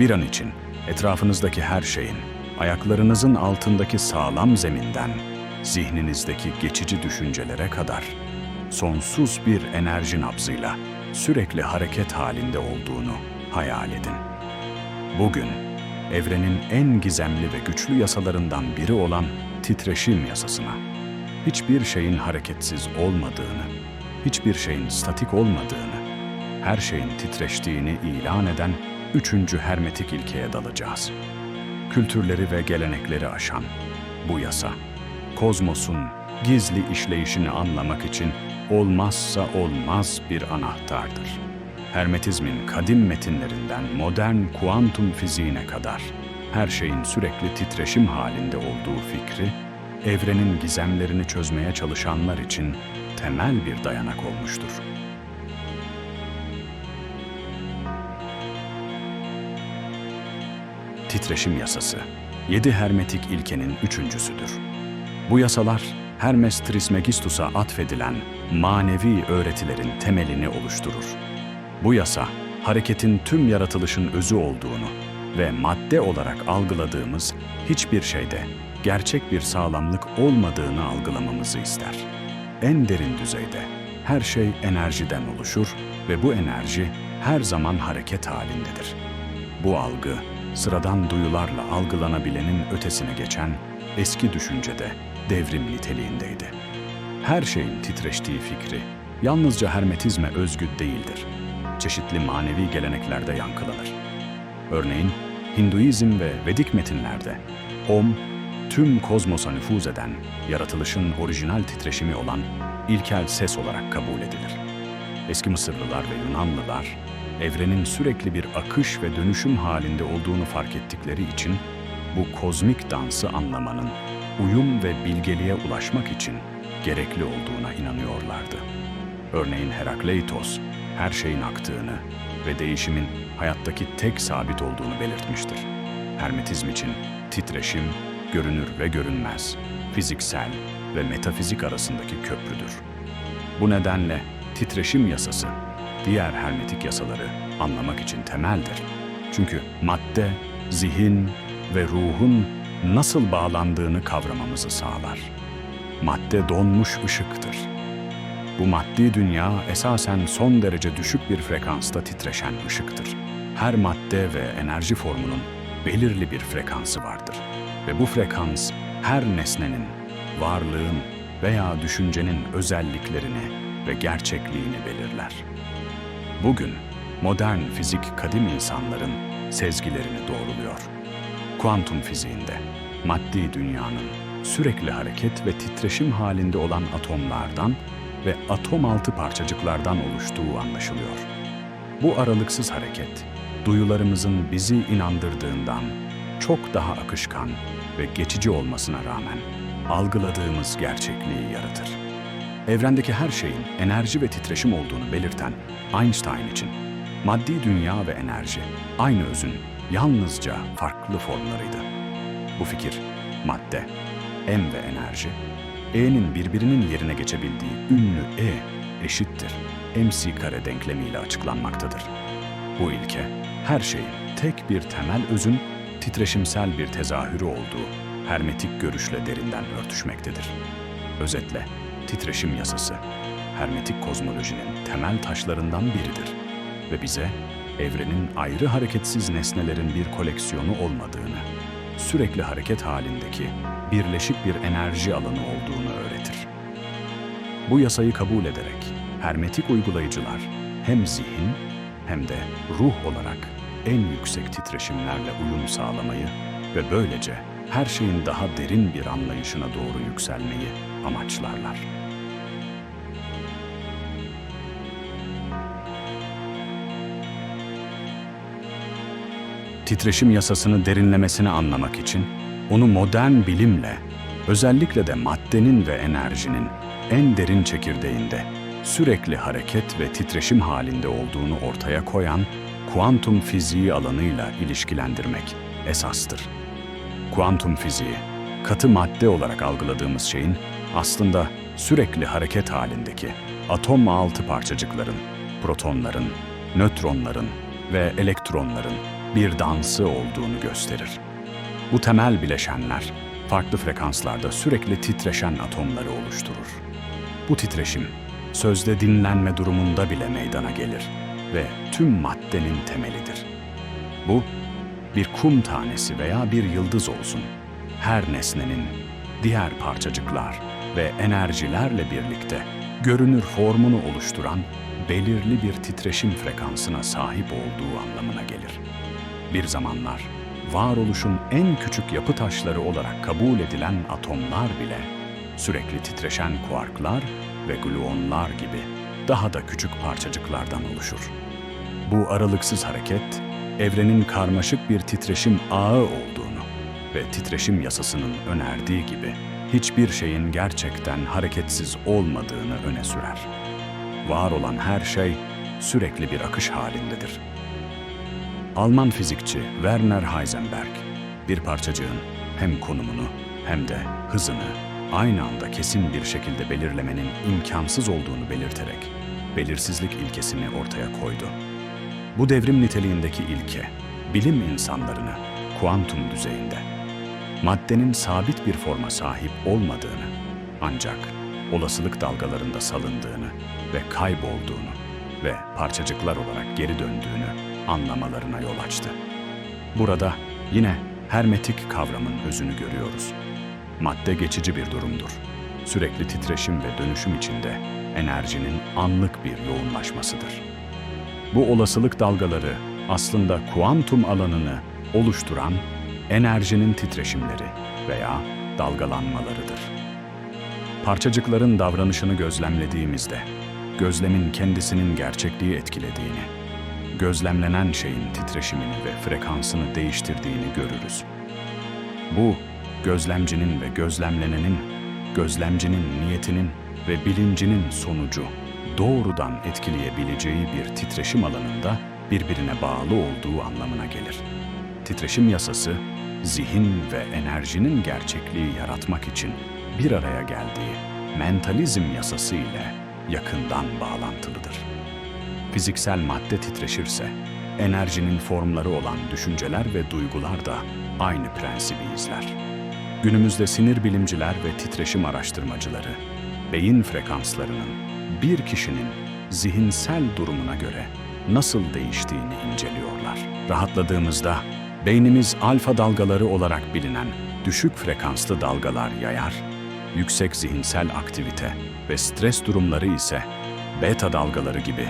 Bir an için etrafınızdaki her şeyin, ayaklarınızın altındaki sağlam zeminden, zihninizdeki geçici düşüncelere kadar sonsuz bir enerji nabzıyla sürekli hareket halinde olduğunu hayal edin. Bugün evrenin en gizemli ve güçlü yasalarından biri olan titreşim yasasına, hiçbir şeyin hareketsiz olmadığını, hiçbir şeyin statik olmadığını, her şeyin titreştiğini ilan eden üçüncü hermetik ilkeye dalacağız. Kültürleri ve gelenekleri aşan bu yasa, kozmosun gizli işleyişini anlamak için olmazsa olmaz bir anahtardır. Hermetizmin kadim metinlerinden modern kuantum fiziğine kadar her şeyin sürekli titreşim halinde olduğu fikri, evrenin gizemlerini çözmeye çalışanlar için temel bir dayanak olmuştur. Titreşim yasası, yedi hermetik ilkenin üçüncüsüdür. Bu yasalar, Hermes Trismegistus'a atfedilen manevi öğretilerin temelini oluşturur. Bu yasa, hareketin tüm yaratılışın özü olduğunu ve madde olarak algıladığımız hiçbir şeyde gerçek bir sağlamlık olmadığını algılamamızı ister. En derin düzeyde her şey enerjiden oluşur ve bu enerji her zaman hareket halindedir. Bu algı, sıradan duyularla algılanabilenin ötesine geçen eski düşüncede devrim niteliğindeydi. Her şeyin titreştiği fikri yalnızca hermetizme özgü değildir. Çeşitli manevi geleneklerde yankılanır. Örneğin Hinduizm ve Vedik metinlerde Om, tüm kozmosa nüfuz eden, yaratılışın orijinal titreşimi olan ilkel ses olarak kabul edilir. Eski Mısırlılar ve Yunanlılar, evrenin sürekli bir akış ve dönüşüm halinde olduğunu fark ettikleri için bu kozmik dansı anlamanın uyum ve bilgeliğe ulaşmak için gerekli olduğuna inanıyorlardı. Örneğin Herakleitos, her şeyin aktığını ve değişimin hayattaki tek sabit olduğunu belirtmiştir. Hermetizm için titreşim, görünür ve görünmez, fiziksel ve metafizik arasındaki köprüdür. Bu nedenle titreşim yasası, diğer hermetik yasaları anlamak için temeldir. Çünkü madde, zihin ve ruhun nasıl bağlandığını kavramamızı sağlar. Madde donmuş ışıktır. Bu maddi dünya esasen son derece düşük bir frekansta titreşen ışıktır. Her madde ve enerji formunun belirli bir frekansı vardır. Ve bu frekans her nesnenin, varlığın veya düşüncenin özelliklerini ve gerçekliğini belirler. Bugün modern fizik kadim insanların sezgilerini doğruluyor. Kuantum fiziğinde maddi dünyanın sürekli hareket ve titreşim halinde olan atomlardan ve atom altı parçacıklardan oluştuğu anlaşılıyor. Bu aralıksız hareket, duyularımızın bizi inandırdığından çok daha akışkan ve geçici olmasına rağmen algıladığımız gerçekliği yaratır. Evrendeki her şeyin enerji ve titreşim olduğunu belirten Einstein için maddi dünya ve enerji aynı özün yalnızca farklı formlarıydı. Bu fikir madde, M ve enerji, E'nin birbirinin yerine geçebildiği ünlü E eşittir MC kare denklemiyle açıklanmaktadır. Bu ilke her şeyin tek bir temel özün titreşimsel bir tezahürü olduğu hermetik görüşle derinden örtüşmektedir. Özetle titreşim yasası hermetik kozmolojinin temel taşlarından biridir ve bize evrenin ayrı hareketsiz nesnelerin bir koleksiyonu olmadığını, sürekli hareket halindeki birleşik bir enerji alanı olduğunu öğretir. Bu yasayı kabul ederek hermetik uygulayıcılar hem zihin hem de ruh olarak en yüksek titreşimlerle uyum sağlamayı ve böylece her şeyin daha derin bir anlayışına doğru yükselmeyi amaçlarlar. Titreşim yasasını derinlemesine anlamak için onu modern bilimle, özellikle de maddenin ve enerjinin en derin çekirdeğinde sürekli hareket ve titreşim halinde olduğunu ortaya koyan kuantum fiziği alanıyla ilişkilendirmek esastır. Kuantum fiziği, katı madde olarak algıladığımız şeyin aslında sürekli hareket halindeki atom altı parçacıkların, protonların, nötronların ve elektronların bir dansı olduğunu gösterir. Bu temel bileşenler farklı frekanslarda sürekli titreşen atomları oluşturur. Bu titreşim sözde dinlenme durumunda bile meydana gelir ve tüm maddenin temelidir. Bu bir kum tanesi veya bir yıldız olsun. Her nesnenin diğer parçacıklar ve enerjilerle birlikte görünür formunu oluşturan belirli bir titreşim frekansına sahip olduğu anlamına gelir. Bir zamanlar varoluşun en küçük yapı taşları olarak kabul edilen atomlar bile sürekli titreşen kuarklar ve gluonlar gibi daha da küçük parçacıklardan oluşur. Bu aralıksız hareket, evrenin karmaşık bir titreşim ağı olduğunu ve titreşim yasasının önerdiği gibi hiçbir şeyin gerçekten hareketsiz olmadığını öne sürer. Var olan her şey sürekli bir akış halindedir. Alman fizikçi Werner Heisenberg, bir parçacığın hem konumunu hem de hızını aynı anda kesin bir şekilde belirlemenin imkansız olduğunu belirterek belirsizlik ilkesini ortaya koydu. Bu devrim niteliğindeki ilke, bilim insanlarını kuantum düzeyinde, maddenin sabit bir forma sahip olmadığını, ancak olasılık dalgalarında salındığını ve kaybolduğunu ve parçacıklar olarak geri döndüğünü anlamalarına yol açtı. Burada yine hermetik kavramın özünü görüyoruz. Madde geçici bir durumdur. Sürekli titreşim ve dönüşüm içinde enerjinin anlık bir yoğunlaşmasıdır. Bu olasılık dalgaları aslında kuantum alanını oluşturan enerjinin titreşimleri veya dalgalanmalarıdır. Parçacıkların davranışını gözlemlediğimizde gözlemin kendisinin gerçekliği etkilediğini, gözlemlenen şeyin titreşimini ve frekansını değiştirdiğini görürüz. Bu, gözlemcinin ve gözlemlenenin, gözlemcinin niyetinin ve bilincinin sonucu doğrudan etkileyebileceği bir titreşim alanında birbirine bağlı olduğu anlamına gelir. Titreşim yasası, zihin ve enerjinin gerçekliği yaratmak için bir araya geldiği mentalizm yasası ile yakından bağlantılıdır. Fiziksel madde titreşirse, enerjinin formları olan düşünceler ve duygular da aynı prensibi izler. Günümüzde sinir bilimciler ve titreşim araştırmacıları, beyin frekanslarının bir kişinin zihinsel durumuna göre nasıl değiştiğini inceliyorlar. Rahatladığımızda beynimiz alfa dalgaları olarak bilinen düşük frekanslı dalgalar yayar, yüksek zihinsel aktivite ve stres durumları ise beta dalgaları gibi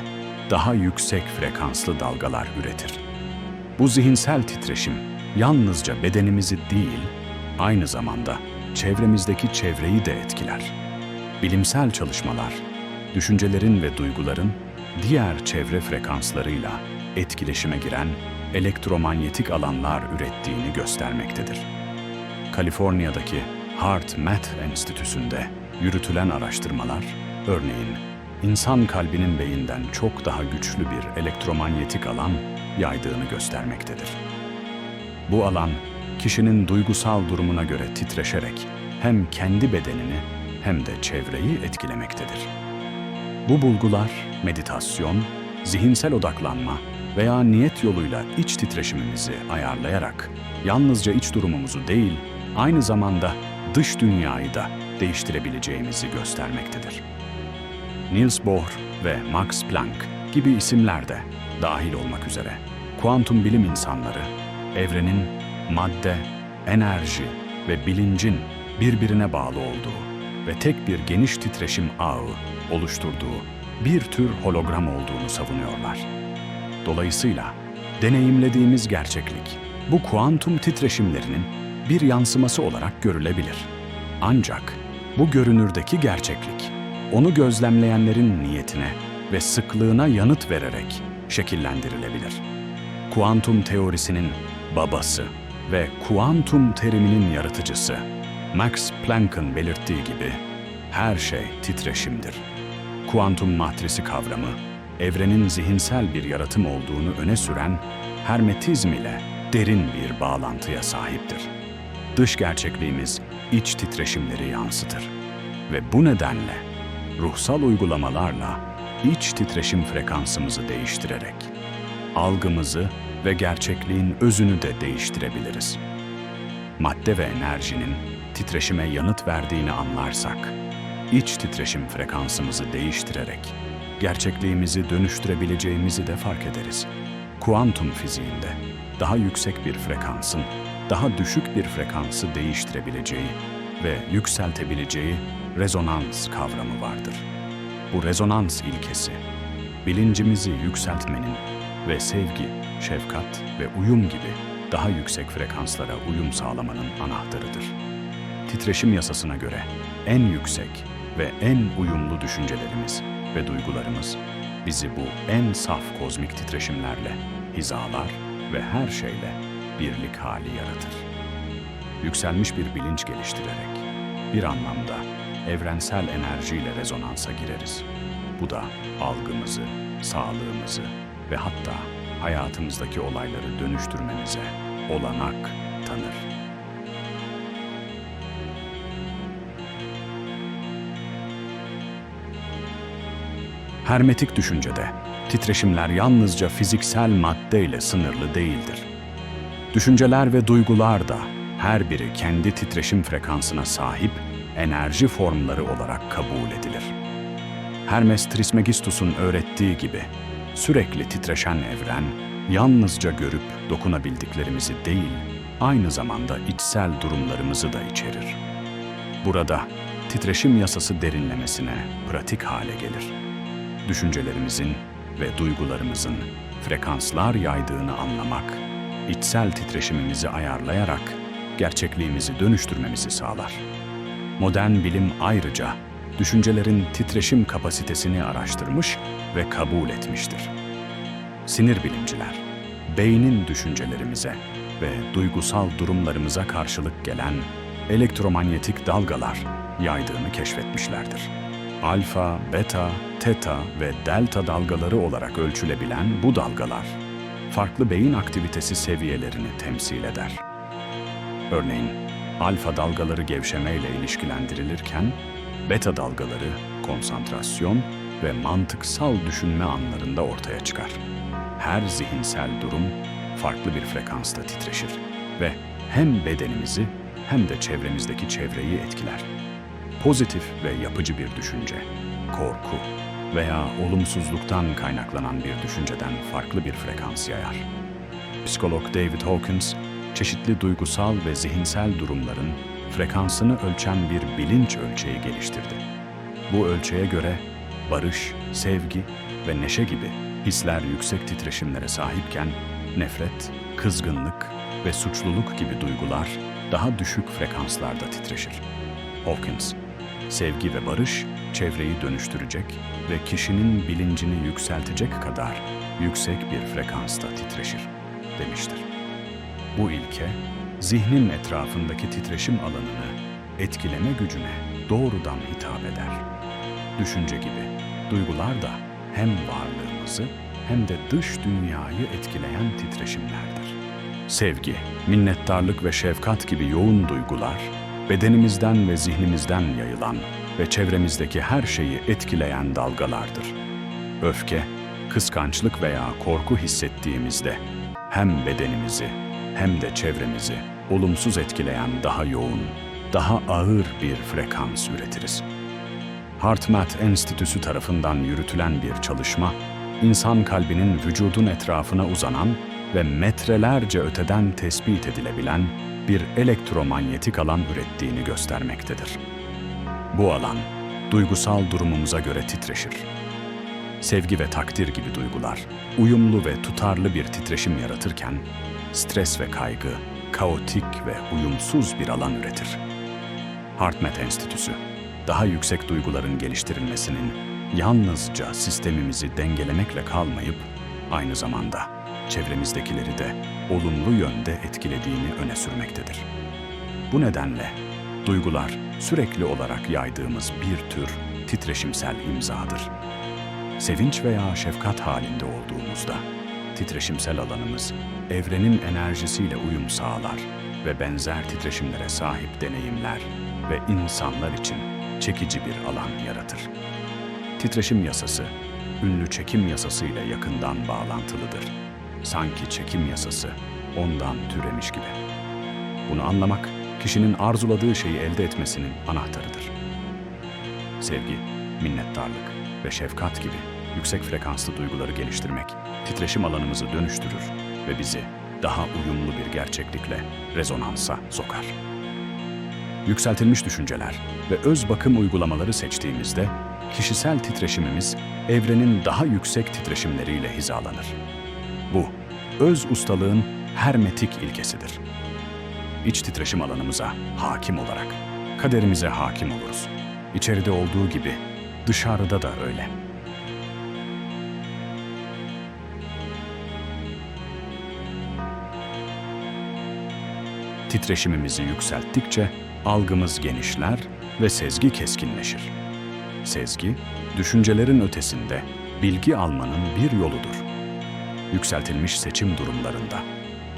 daha yüksek frekanslı dalgalar üretir. Bu zihinsel titreşim yalnızca bedenimizi değil, aynı zamanda çevremizdeki çevreyi de etkiler. Bilimsel çalışmalar, düşüncelerin ve duyguların diğer çevre frekanslarıyla etkileşime giren elektromanyetik alanlar ürettiğini göstermektedir. Kaliforniya'daki Heart Math Enstitüsü'nde yürütülen araştırmalar, örneğin insan kalbinin beyinden çok daha güçlü bir elektromanyetik alan yaydığını göstermektedir. Bu alan, kişinin duygusal durumuna göre titreşerek hem kendi bedenini hem de çevreyi etkilemektedir. Bu bulgular meditasyon, zihinsel odaklanma veya niyet yoluyla iç titreşimimizi ayarlayarak yalnızca iç durumumuzu değil, aynı zamanda dış dünyayı da değiştirebileceğimizi göstermektedir. Niels Bohr ve Max Planck gibi isimler de dahil olmak üzere kuantum bilim insanları evrenin madde, enerji ve bilincin birbirine bağlı olduğu ve tek bir geniş titreşim ağı oluşturduğu bir tür hologram olduğunu savunuyorlar. Dolayısıyla deneyimlediğimiz gerçeklik bu kuantum titreşimlerinin bir yansıması olarak görülebilir. Ancak bu görünürdeki gerçeklik onu gözlemleyenlerin niyetine ve sıklığına yanıt vererek şekillendirilebilir. Kuantum teorisinin babası ve kuantum teriminin yaratıcısı Max Planck'ın belirttiği gibi her şey titreşimdir. Kuantum matrisi kavramı, evrenin zihinsel bir yaratım olduğunu öne süren hermetizm ile derin bir bağlantıya sahiptir. Dış gerçekliğimiz iç titreşimleri yansıtır ve bu nedenle ruhsal uygulamalarla iç titreşim frekansımızı değiştirerek algımızı ve gerçekliğin özünü de değiştirebiliriz. Madde ve enerjinin titreşime yanıt verdiğini anlarsak, iç titreşim frekansımızı değiştirerek gerçekliğimizi dönüştürebileceğimizi de fark ederiz. Kuantum fiziğinde daha yüksek bir frekansın daha düşük bir frekansı değiştirebileceği ve yükseltebileceği rezonans kavramı vardır. Bu rezonans ilkesi, bilincimizi yükseltmenin ve sevgi, şefkat ve uyum gibi daha yüksek frekanslara uyum sağlamanın anahtarıdır. Titreşim yasasına göre en yüksek ve en uyumlu düşüncelerimiz ve duygularımız bizi bu en saf kozmik titreşimlerle hizalar ve her şeyle birlik hali yaratır. Yükselmiş bir bilinç geliştirerek bir anlamda evrensel enerjiyle rezonansa gireriz. Bu da algımızı, sağlığımızı ve hatta hayatımızdaki olayları dönüştürmemize olanak tanır. Hermetik düşüncede titreşimler yalnızca fiziksel maddeyle sınırlı değildir. Düşünceler ve duygular da her biri kendi titreşim frekansına sahip enerji formları olarak kabul edilir. Hermes Trismegistus'un öğrettiği gibi sürekli titreşen evren yalnızca görüp dokunabildiklerimizi değil, aynı zamanda içsel durumlarımızı da içerir. Burada titreşim yasası derinlemesine pratik hale gelir. Düşüncelerimizin ve duygularımızın frekanslar yaydığını anlamak, içsel titreşimimizi ayarlayarak gerçekliğimizi dönüştürmemizi sağlar. Modern bilim ayrıca düşüncelerin titreşim kapasitesini araştırmış ve kabul etmiştir. Sinir bilimciler, beynin düşüncelerimize ve duygusal durumlarımıza karşılık gelen elektromanyetik dalgalar yaydığını keşfetmişlerdir. Alfa, beta, teta ve delta dalgaları olarak ölçülebilen bu dalgalar, farklı beyin aktivitesi seviyelerini temsil eder. Örneğin, alfa dalgaları gevşemeyle ilişkilendirilirken, beta dalgaları konsantrasyon ve mantıksal düşünme anlarında ortaya çıkar. Her zihinsel durum farklı bir frekansta titreşir ve hem bedenimizi hem de çevremizdeki çevreyi etkiler. Pozitif ve yapıcı bir düşünce, korku veya olumsuzluktan kaynaklanan bir düşünceden farklı bir frekans yayar. Psikolog David Hawkins, çeşitli duygusal ve zihinsel durumların frekansını ölçen bir bilinç ölçeği geliştirdi. Bu ölçeğe göre barış, sevgi ve neşe gibi hisler yüksek titreşimlere sahipken nefret, kızgınlık ve suçluluk gibi duygular daha düşük frekanslarda titreşir. Hawkins, sevgi ve barış çevreyi dönüştürecek ve kişinin bilincini yükseltecek kadar yüksek bir frekansta titreşir demiştir. Bu ilke, zihnin etrafındaki titreşim alanını etkileme gücüne doğrudan hitap eder. Düşünce gibi duygular da hem varlığımızı hem de dış dünyayı etkileyen titreşimlerdir. Sevgi, minnettarlık ve şefkat gibi yoğun duygular, bedenimizden ve zihnimizden yayılan ve çevremizdeki her şeyi etkileyen dalgalardır. Öfke, kıskançlık veya korku hissettiğimizde hem bedenimizi hem de çevremizi olumsuz etkileyen daha yoğun, daha ağır bir frekans üretiriz. HeartMath Enstitüsü tarafından yürütülen bir çalışma, insan kalbinin vücudun etrafına uzanan ve metrelerce öteden tespit edilebilen bir elektromanyetik alan ürettiğini göstermektedir. Bu alan, duygusal durumumuza göre titreşir. Sevgi ve takdir gibi duygular, uyumlu ve tutarlı bir titreşim yaratırken, stres ve kaygı, kaotik ve uyumsuz bir alan üretir. HeartMath Enstitüsü, daha yüksek duyguların geliştirilmesinin yalnızca sistemimizi dengelemekle kalmayıp, aynı zamanda çevremizdekileri de olumlu yönde etkilediğini öne sürmektedir. Bu nedenle duygular sürekli olarak yaydığımız bir tür titreşimsel imzadır. Sevinç veya şefkat halinde olduğumuzda titreşimsel alanımız evrenin enerjisiyle uyum sağlar ve benzer titreşimlere sahip deneyimler ve insanlar için çekici bir alan yaratır. Titreşim yasası, ünlü çekim yasası ile yakından bağlantılıdır. Sanki çekim yasası ondan türemiş gibi. Bunu anlamak, kişinin arzuladığı şeyi elde etmesinin anahtarıdır. Sevgi, minnettarlık ve şefkat gibi yüksek frekanslı duyguları geliştirmek, titreşim alanımızı dönüştürür ve bizi daha uyumlu bir gerçeklikle rezonansa sokar. Yükseltilmiş düşünceler ve öz bakım uygulamaları seçtiğimizde kişisel titreşimimiz evrenin daha yüksek titreşimleriyle hizalanır. Bu, öz ustalığın hermetik ilkesidir. İç titreşim alanımıza hakim olarak kaderimize hakim oluruz. İçeride olduğu gibi dışarıda da öyle. Titreşimimizi yükselttikçe algımız genişler ve sezgi keskinleşir. Sezgi, düşüncelerin ötesinde bilgi almanın bir yoludur. Yükseltilmiş seçim durumlarında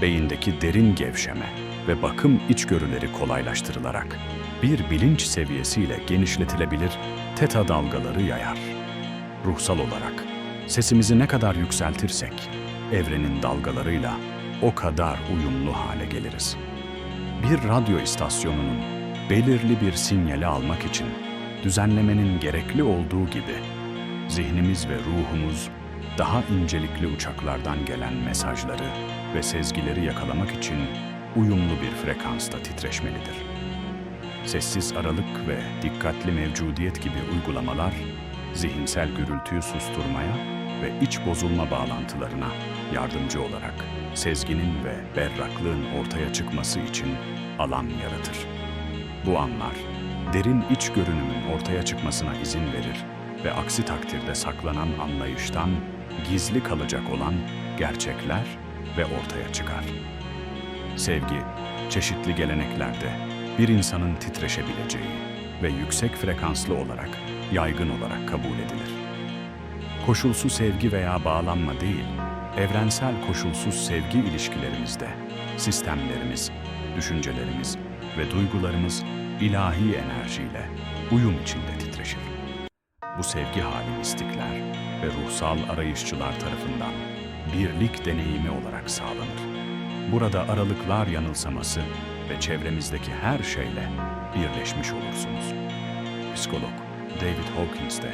beyindeki derin gevşeme ve bakım içgörüleri kolaylaştırılarak bir bilinç seviyesiyle genişletilebilir teta dalgaları yayar. Ruhsal olarak sesimizi ne kadar yükseltirsek evrenin dalgalarıyla o kadar uyumlu hale geliriz. Bir radyo istasyonunun belirli bir sinyali almak için düzenlemenin gerekli olduğu gibi zihnimiz ve ruhumuz daha incelikli uçaklardan gelen mesajları ve sezgileri yakalamak için uyumlu bir frekansta titreşmelidir. Sessiz aralık ve dikkatli mevcudiyet gibi uygulamalar zihinsel gürültüyü susturmaya ve iç bozulma bağlantılarına yardımcı olarak sezginin ve berraklığın ortaya çıkması için alan yaratır. Bu anlar derin iç görünümün ortaya çıkmasına izin verir ve aksi takdirde saklanan anlayıştan gizli kalacak olan gerçekler ve ortaya çıkar. Sevgi, çeşitli geleneklerde bir insanın titreşebileceği ve yüksek frekanslı olarak, yaygın olarak kabul edilir. Koşulsuz sevgi veya bağlanma değil, evrensel koşulsuz sevgi ilişkilerimizde sistemlerimiz, düşüncelerimiz ve duygularımız ilahi enerjiyle uyum içinde titreşir. Bu sevgi hali istikler ve ruhsal arayışçılar tarafından birlik deneyimi olarak sağlanır. Burada aralıklar yanılsaması ve çevremizdeki her şeyle birleşmiş olursunuz. Psikolog David Hawkins de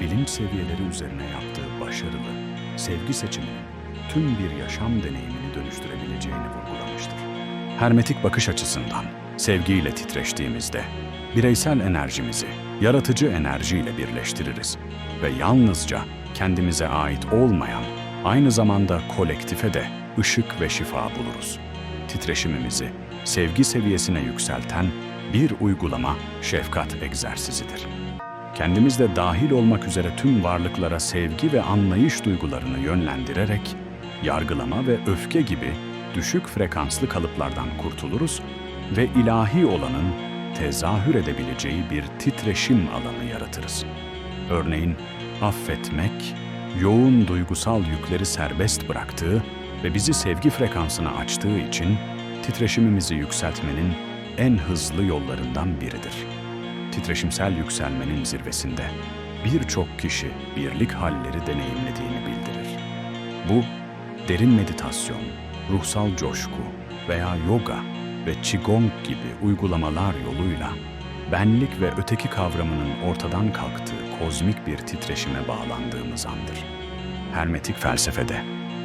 bilinç seviyeleri üzerine yaptığı başarılı sevgi seçiminin tüm bir yaşam deneyimini dönüştürebileceğini vurgulamıştır. Hermetik bakış açısından sevgiyle titreştiğimizde bireysel enerjimizi yaratıcı enerjiyle birleştiririz ve yalnızca kendimize ait olmayan aynı zamanda kolektife de ışık ve şifa buluruz. Titreşimimizi sevgi seviyesine yükselten bir uygulama şefkat egzersizidir. Kendimizde dahil olmak üzere tüm varlıklara sevgi ve anlayış duygularını yönlendirerek yargılama ve öfke gibi düşük frekanslı kalıplardan kurtuluruz ve ilahi olanın tezahür edebileceği bir titreşim alanı yaratırız. Örneğin affetmek, yoğun duygusal yükleri serbest bıraktığı ve bizi sevgi frekansına açtığı için titreşimimizi yükseltmenin en hızlı yollarından biridir. Titreşimsel yükselmenin zirvesinde birçok kişi birlik halleri deneyimlediğini bildirir. Bu, derin meditasyon, ruhsal coşku veya yoga ve qigong gibi uygulamalar yoluyla benlik ve öteki kavramının ortadan kalktığı kozmik bir titreşime bağlandığımız andır. Hermetik felsefede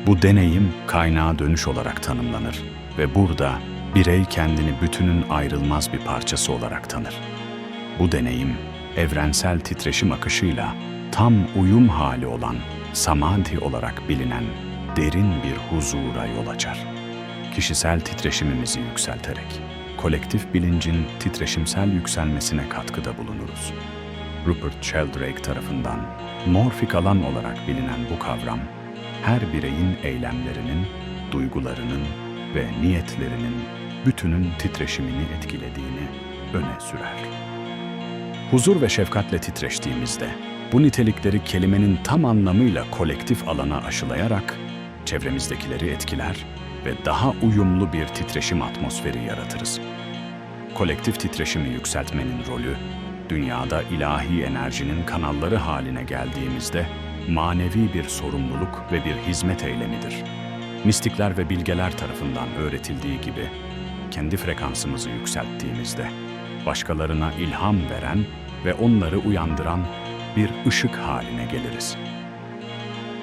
bu deneyim kaynağa dönüş olarak tanımlanır ve burada birey kendini bütünün ayrılmaz bir parçası olarak tanır. Bu deneyim evrensel titreşim akışıyla tam uyum hali olan samadhi olarak bilinen derin bir huzura yol açar. Kişisel titreşimimizi yükselterek kolektif bilincin titreşimsel yükselmesine katkıda bulunuruz. Rupert Sheldrake tarafından morfik alan olarak bilinen bu kavram, her bireyin eylemlerinin, duygularının ve niyetlerinin bütünün titreşimini etkilediğini öne sürer. Huzur ve şefkatle titreştiğimizde bu nitelikleri kelimenin tam anlamıyla kolektif alana aşılayarak çevremizdekileri etkiler ve daha uyumlu bir titreşim atmosferi yaratırız. Kolektif titreşimi yükseltmenin rolü, dünyada ilahi enerjinin kanalları haline geldiğimizde manevi bir sorumluluk ve bir hizmet eylemidir. mistikler ve bilgeler tarafından öğretildiği gibi kendi frekansımızı yükselttiğimizde başkalarına ilham veren ve onları uyandıran bir ışık haline geliriz.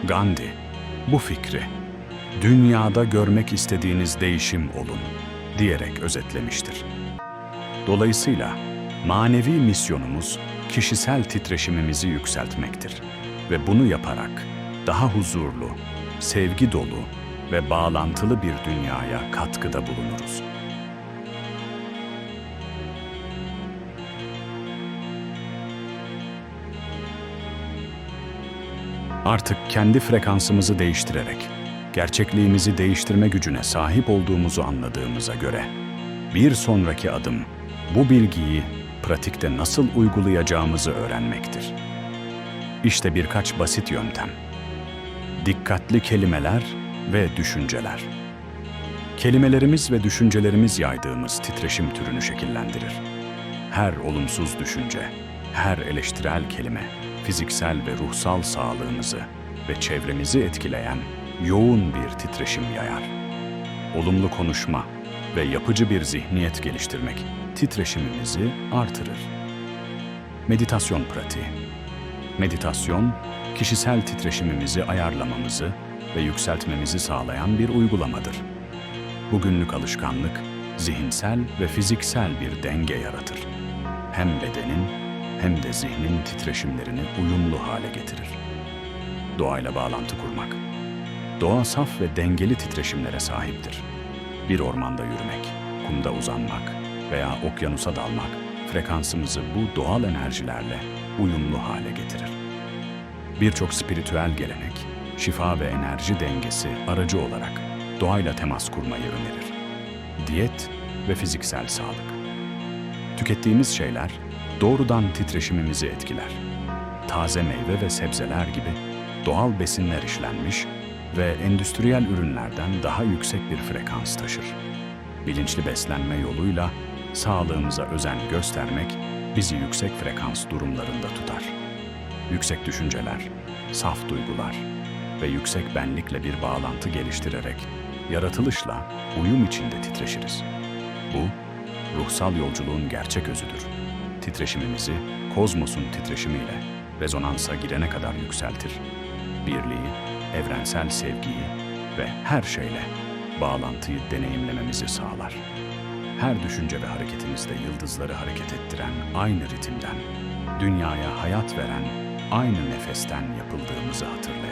Gandhi bu fikri dünyada görmek istediğiniz değişim olun diyerek özetlemiştir. Dolayısıyla manevi misyonumuz kişisel titreşimimizi yükseltmektir ve bunu yaparak daha huzurlu, sevgi dolu ve bağlantılı bir dünyaya katkıda bulunuruz. Artık kendi frekansımızı değiştirerek gerçekliğimizi değiştirme gücüne sahip olduğumuzu anladığımıza göre bir sonraki adım bu bilgiyi pratikte nasıl uygulayacağımızı öğrenmektir. İşte birkaç basit yöntem. Dikkatli kelimeler ve düşünceler. Kelimelerimiz ve düşüncelerimiz yaydığımız titreşim türünü şekillendirir. Her olumsuz düşünce, her eleştirel kelime, fiziksel ve ruhsal sağlığımızı ve çevremizi etkileyen yoğun bir titreşim yayar. Olumlu konuşma ve yapıcı bir zihniyet geliştirmek titreşimimizi artırır. Meditasyon pratiği. Meditasyon, kişisel titreşimimizi ayarlamamızı ve yükseltmemizi sağlayan bir uygulamadır. Bugünlük alışkanlık, zihinsel ve fiziksel bir denge yaratır. Hem bedenin hem de zihnin titreşimlerini uyumlu hale getirir. Doğayla bağlantı kurmak. Doğa saf ve dengeli titreşimlere sahiptir. Bir ormanda yürümek, kumda uzanmak veya okyanusa dalmak frekansımızı bu doğal enerjilerle uyumlu hale getirir. Birçok spiritüel gelenek, şifa ve enerji dengesi aracı olarak doğayla temas kurmayı önerir. Diyet ve fiziksel sağlık. Tükettiğimiz şeyler doğrudan titreşimimizi etkiler. Taze meyve ve sebzeler gibi doğal besinler işlenmiş ve endüstriyel ürünlerden daha yüksek bir frekans taşır. Bilinçli beslenme yoluyla sağlığımıza özen göstermek bizi yüksek frekans durumlarında tutar. Yüksek düşünceler, saf duygular ve yüksek benlikle bir bağlantı geliştirerek yaratılışla uyum içinde titreşiriz. Bu, ruhsal yolculuğun gerçek özüdür. Titreşimimizi kozmosun titreşimiyle rezonansa girene kadar yükseltir. Birliği, evrensel sevgiyi ve her şeyle bağlantıyı deneyimlememizi sağlar. Her düşünce ve hareketimizde yıldızları hareket ettiren aynı ritimden, dünyaya hayat veren aynı nefesten yapıldığımızı hatırlayalım.